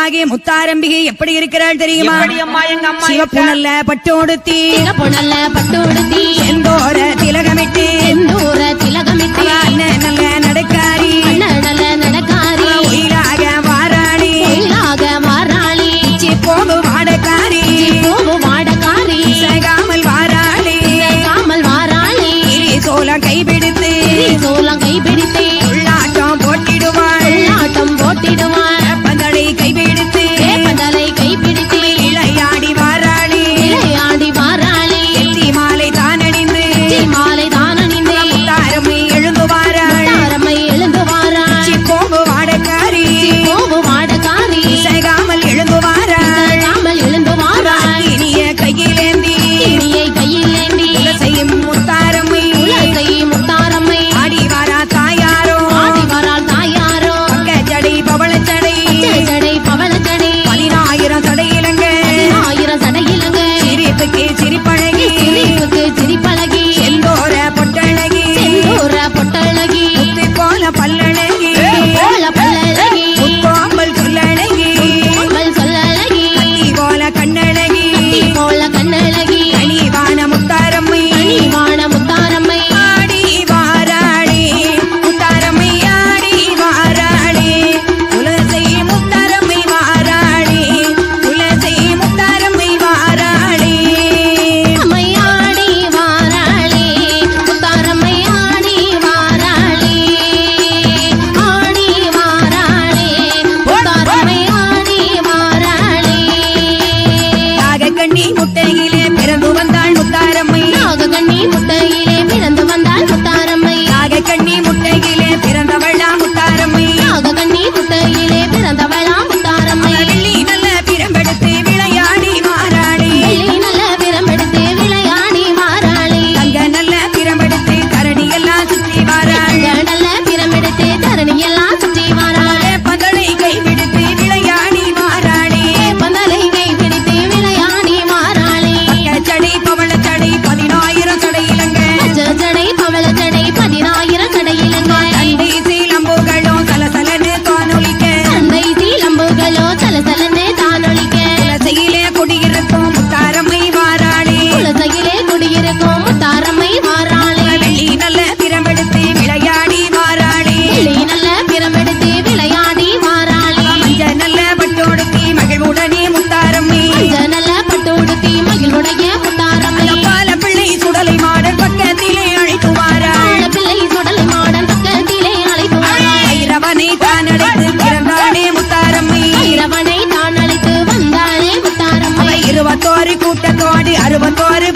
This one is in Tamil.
தாயாகி முத்தாரம்பிகை எப்படி இருக்கிறாள் தெரியுமா? எப்படி அம்மா எங்க அம்மா சிவப்பு நல்ல பட்டோடுத்தி பொண்ணல்ல பட்டு உடுத்தி. செந்தோர திலகமிட்டு. செந்தூர திலகமிட்டு. நல்ல நடக்காரி. நல்ல நடக்காரி. உயிராக வாராளி. கோயிலாக Ahí agora